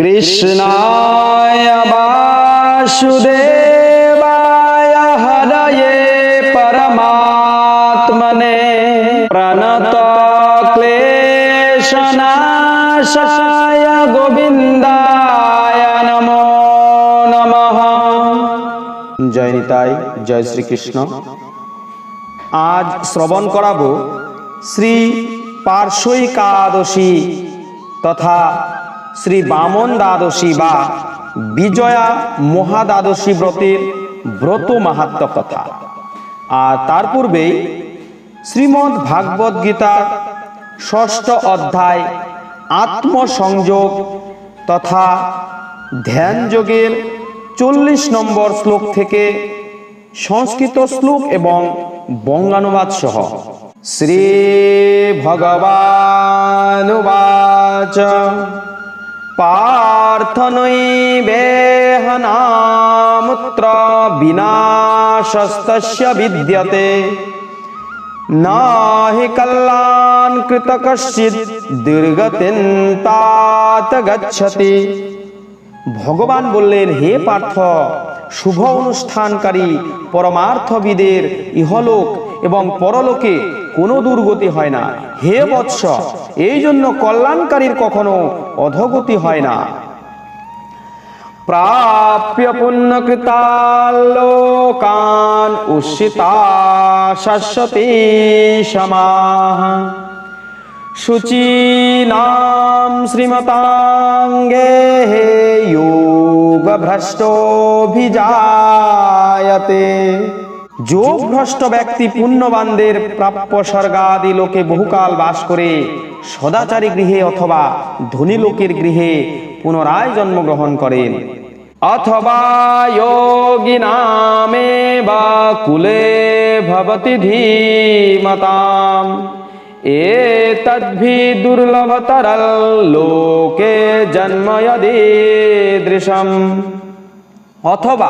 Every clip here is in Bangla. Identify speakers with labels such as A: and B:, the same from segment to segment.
A: কৃষ্ণায় বাসুদেবায় হরয়ে পরমাত্মনে প্রণত ক্লেশনাশায় গোবিন্দায় নমো নমঃ
B: জয় জয় শ্রীকৃষ্ণ আজ শ্রবণ করাবো শ্রী পার্শ্বইকাদশী তথা শ্রী বামন দ্বাদশী বা বিজয়া মহাদ্বাদশী ব্রতের ব্রত মাহাত্ম কথা আর তার পূর্বেই শ্রীমদ্ ভাগবত গীতার ষষ্ঠ অধ্যায় আত্মসংযোগ তথা ধ্যান যোগের চল্লিশ নম্বর শ্লোক থেকে সংস্কৃত শ্লোক এবং বঙ্গানুবাদ সহ শ্রী ভগবানুবাচ पार्थनैवेहनामुत्र विनाशस्तस्य विद्यते न हि कल्लान्कृतकश्चित् দীর্ঘতিন তাত গচ্ছতি ভগবান বললেন হে পার্থ শুভ অনুষ্ঠানকারী পরমার্থবিদের ইহলোক এবং পরলোকে কোনো দুর্গতি হয় না হে বৎস এই জন্য কল্যাণকারীর কখনো অধগতি হয় না প্রাপ্য পুণ্যকৃতালোকান উষিতা শাশ্বতী সমাহ নাম শ্রীমতাঙ্গে হে যোগভ্রষ্টভিজায়তে যোগভ্রষ্ট ব্যক্তি পুণ্যবানদের প্রাপ্য স্বর্গাদি লোকে বহুকাল বাস করে সদাচারী গৃহে অথবা ধনী লোকের গৃহে পুনরায় জন্মগ্রহণ করেন অথবা যোগী নামে বা কুলে ভবতি ধীমতাম এ তদ্ভি দুর্লভতরল লোকে জন্ম দৃশম অথবা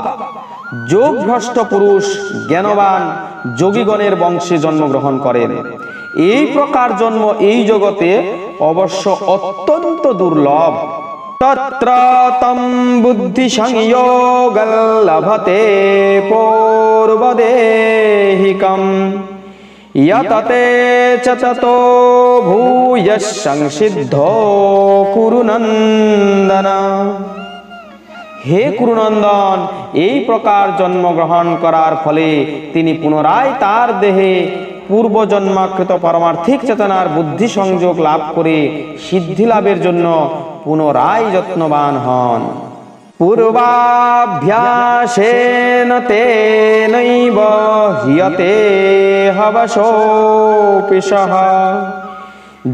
B: যোগভ্রষ্ট পুরুষ জ্ঞানবান যোগীগণের বংশে জন্মগ্রহণ করেন এই প্রকার জন্ম এই জগতে অবশ্য অত্যন্ত দুর্লভ তত্র তম বুদ্ধি সংযোগলভতে পূর্বদেহিকম ইয়ততে চ ততো সংসিদ্ধ কুরুনন্দনা হে কুরুনন্দন এই প্রকার জন্মগ্রহণ করার ফলে তিনি পুনরায় তার দেহে পূর্বজন্মাকৃত পারমার্থিক চেতনার বুদ্ধি সংযোগ লাভ করে সিদ্ধি লাভের জন্য পুনরায় যত্নবান হন পূর্বাভ্যাসেন তেনৈব হিয়তে হবশোপিষহ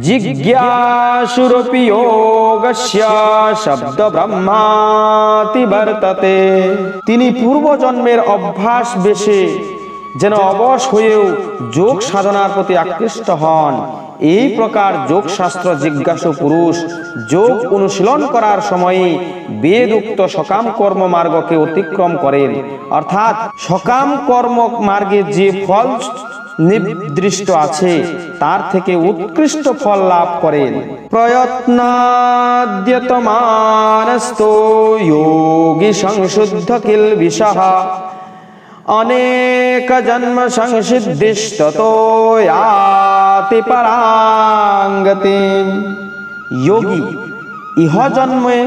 B: जिज्ञासुरपि যোগস্য শব্দ ব্রহ্মাতি বর্ততে তিনি পূর্বজন্মের অভ্যাস বেশে যেন অবশ হয়েও যোগ সাধনার প্রতি আকৃষ্ট হন এই প্রকার যোগশাস্ত্র জিজ্ঞাসু পুরুষ যোগ অনুশীলন করার সময়ে বেদ উক্ত সকাম কর্ম মার্গকে অতিক্রম করেন অর্থাৎ সকাম কর্ম মার্গে যে ফল নির্দিষ্ট আছে তার থেকে উৎকৃষ্ট ফল লাভ করেন প্রয়ত্নাদ্যতমানস্তো সংশুদ্ধ কিল বিষহা অনেক জন্ম সংসিদ্ধিস্ততোয়াতি যোগী ইহ জন্মে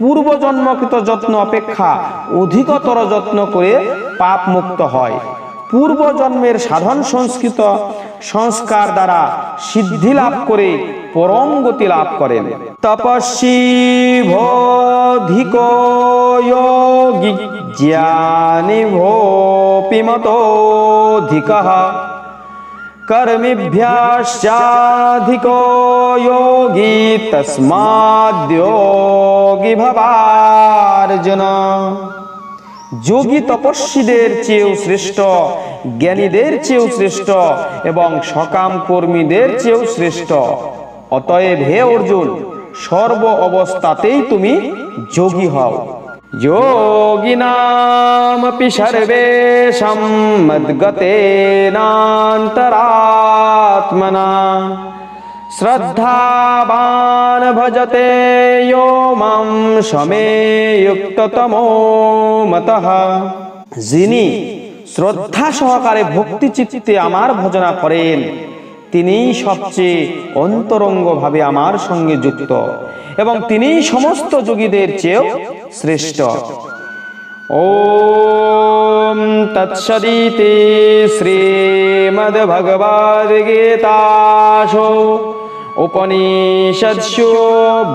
B: পূর্বজন্মকৃত যত্ন অপেক্ষা অধিকতর যত্ন করে পাপ মুক্ত হয় পূর্বজন্মের সাধন সংস্কৃত সংস্কার দ্বারা সিদ্ধি লাভ করে পরম গতি লাভ করেন তপস্বী ভোধিক জ্ঞানী ভোপিমতোধিক কর্মিভ্যাশ্চাধিকো যোগী তস্মাদ্যোগী ভবার্জুন যোগী তপস্বীদের চেয়েও শ্রেষ্ঠ জ্ঞানীদের চেয়েও শ্রেষ্ঠ এবং সকাম কর্মীদের চেয়েও শ্রেষ্ঠ অতএব হে অর্জুন সর্ব অবস্থাতেই তুমি যোগী হও যোগিনামপি সর্বেশাম মদ্গতেনান্তরাত্মনা শ্রদ্ধাবান ভজতে यो মাম সমে মত যিনি শ্রদ্ধা সহকারে ভক্তি চিত্তে আমার ভজনা করেন তিনি সবচেয়ে অন্তরঙ্গভাবে আমার সঙ্গে যুক্ত এবং তিনি সমস্ত যোগীদের চেয়েও শ্রেষ্ঠ ও তৎসদিতে শ্রীমদ্ভগবদ্গীতাসু उपनिषदु उपनिषत्सु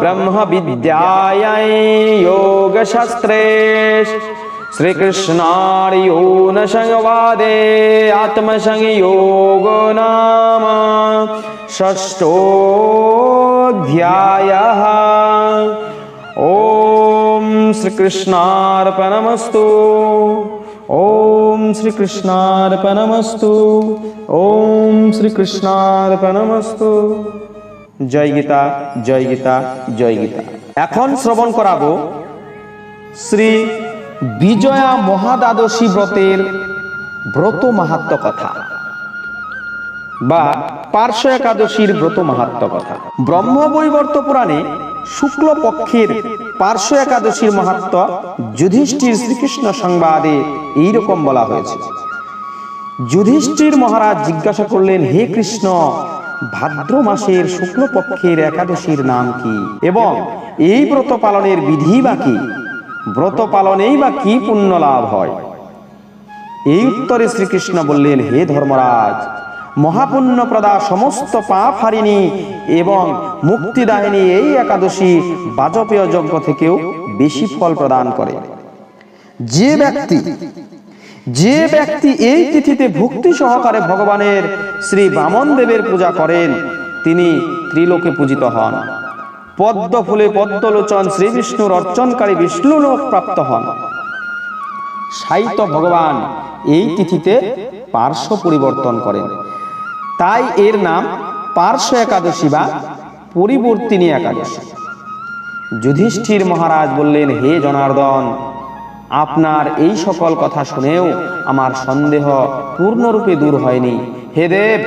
B: ब्रह्मविद्यायै श्रीकृष्णारियोन संवादे आत्मसंयोगो नाम षष्ठोऽध्यायः ॐ श्रीकृष्णार्पणमस्तु ॐ श्रीकृष्णार्पणमस्तु ॐ श्रीकृष्णार्पणमस्तु জয় গীতা জয় গীতা জয় গীতা এখন শ্রবণ করাব শ্রী বিজয়া মহাদ্বাদশী ব্রতের ব্রত মাহাত্ম কথা বা পার্শ্ব একাদশীর ব্রত মাহাত্ম কথা ব্রহ্ম বৈবর্ত পুরাণে শুক্ল পক্ষের পার্শ্ব একাদশীর মাহাত্ম যুধিষ্ঠির শ্রীকৃষ্ণ সংবাদে এইরকম বলা হয়েছে যুধিষ্ঠির মহারাজ জিজ্ঞাসা করলেন হে কৃষ্ণ ভাদ্র মাসের শুক্লপক্ষের একাদশীর নাম কি এবং এই ব্রত পালনের বিধি বা কি ব্রত পালনেই বা কি পুণ্য লাভ হয় এই উত্তরে শ্রীকৃষ্ণ বললেন হে ধর্মরাজ মহাপুণ্য প্রদা সমস্ত পাপ হারিনী এবং মুক্তিদায়িনী এই একাদশী বাজপেয় যজ্ঞ থেকেও বেশি ফল প্রদান করে যে ব্যক্তি যে ব্যক্তি এই তিথিতে ভক্তি সহকারে ভগবানের শ্রী বামন দেবের পূজা করেন তিনি ত্রিলোকে পূজিত হন পদ্ম ফুলে পদ্মলোচন বিষ্ণুর অর্চনকারী লোক প্রাপ্ত হন সাহিত্য ভগবান এই তিথিতে পার্শ্ব পরিবর্তন করেন তাই এর নাম পার্শ্ব একাদশী বা পরিবর্তিনী একাদশী যুধিষ্ঠির মহারাজ বললেন হে জনার্দন আপনার এই সকল কথা শুনেও আমার সন্দেহ পূর্ণরূপে দূর হয়নি হে দেব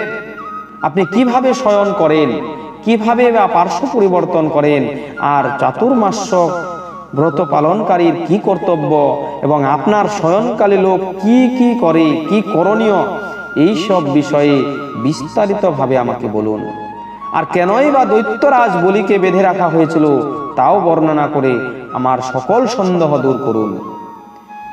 B: আপনি কিভাবে শয়ন করেন কিভাবে বা পার্শ্ব পরিবর্তন করেন আর চাতুর্মাস্য ব্রত পালনকারীর কি কর্তব্য এবং আপনার শয়নকালে লোক কি কি করে কি করণীয় এই সব বিষয়ে বিস্তারিতভাবে আমাকে বলুন আর কেনই বা দৈত্যরাজ বলিকে বেঁধে রাখা হয়েছিল তাও বর্ণনা করে আমার সকল সন্দেহ দূর করুন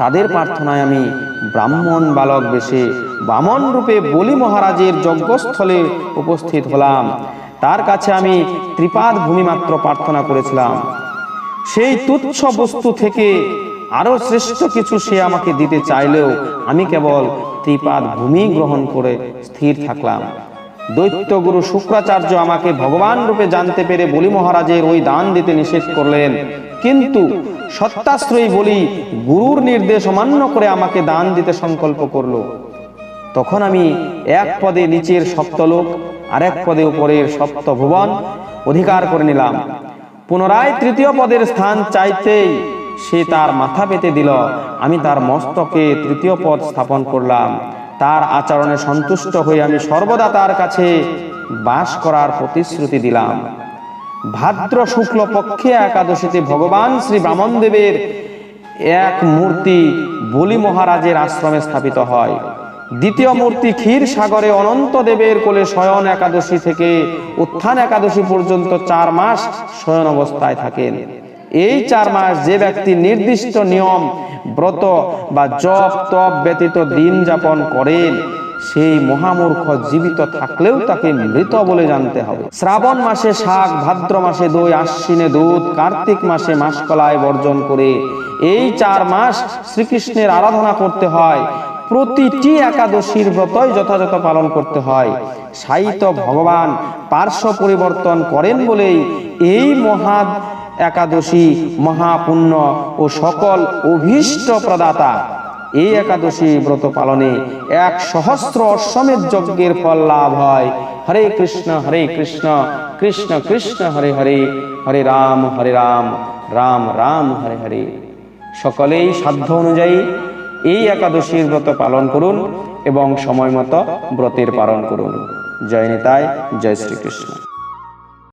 B: তাদের প্রার্থনায় আমি ব্রাহ্মণ বালক বেশে বামন রূপে বলি মহারাজের যজ্ঞস্থলে উপস্থিত হলাম তার কাছে আমি ত্রিপাদ ভূমি মাত্র প্রার্থনা করেছিলাম সেই তুচ্ছ বস্তু থেকে আরও শ্রেষ্ঠ কিছু সে আমাকে দিতে চাইলেও আমি কেবল ত্রিপাদ ভূমি গ্রহণ করে স্থির থাকলাম দৈত্যগুরু শুক্রাচার্য আমাকে ভগবান রূপে জানতে পেরে বলি মহারাজের ওই দান দিতে নিষেধ করলেন কিন্তু সত্যাশ্রয়ী বলি গুরুর নির্দেশ অমান্য করে আমাকে দান দিতে সংকল্প করল তখন আমি এক পদে নিচের সপ্তলোক আর এক পদে উপরের সপ্তভুবন অধিকার করে নিলাম পুনরায় তৃতীয় পদের স্থান চাইতেই সে তার মাথা পেতে দিল আমি তার মস্তকে তৃতীয় পদ স্থাপন করলাম তার আচরণে সন্তুষ্ট হয়ে আমি সর্বদা তার কাছে বাস করার প্রতিশ্রুতি দিলাম ভাদ্র শুক্ল পক্ষে একাদশীতে ভগবান শ্রী ব্রাহ্মণদেবের এক মূর্তি বলি মহারাজের আশ্রমে স্থাপিত হয় দ্বিতীয় মূর্তি ক্ষীর সাগরে অনন্ত দেবের কোলে শয়ন একাদশী থেকে উত্থান একাদশী পর্যন্ত চার মাস শয়ন অবস্থায় থাকেন এই চার মাস যে ব্যক্তি নির্দিষ্ট নিয়ম ব্রত বা জপ তপ ব্যতীত দিন যাপন করেন সেই মহামূর্খ জীবিত থাকলেও তাকে মৃত বলে জানতে হবে শ্রাবণ মাসে শাক ভাদ্র মাসে দই আশ্বিনে দুধ কার্তিক মাসে মাসকলায় বর্জন করে এই চার মাস শ্রীকৃষ্ণের আরাধনা করতে হয় প্রতিটি একাদশীর ব্রতই যথাযথ পালন করতে হয় সাহিত্য ভগবান পার্শ্ব পরিবর্তন করেন বলেই এই মহা একাদশী মহাপুণ্য ও সকল অভীষ্ট প্রদাতা এই একাদশী ব্রত পালনে এক সহস্র অশ্বমের যজ্ঞের ফল লাভ হয় হরে কৃষ্ণ হরে কৃষ্ণ কৃষ্ণ কৃষ্ণ হরে হরে হরে রাম হরে রাম রাম রাম হরে হরে সকলেই সাধ্য অনুযায়ী এই একাদশীর ব্রত পালন করুন এবং সময় মতো ব্রতের পালন করুন জয় নেতায় জয় শ্রীকৃষ্ণ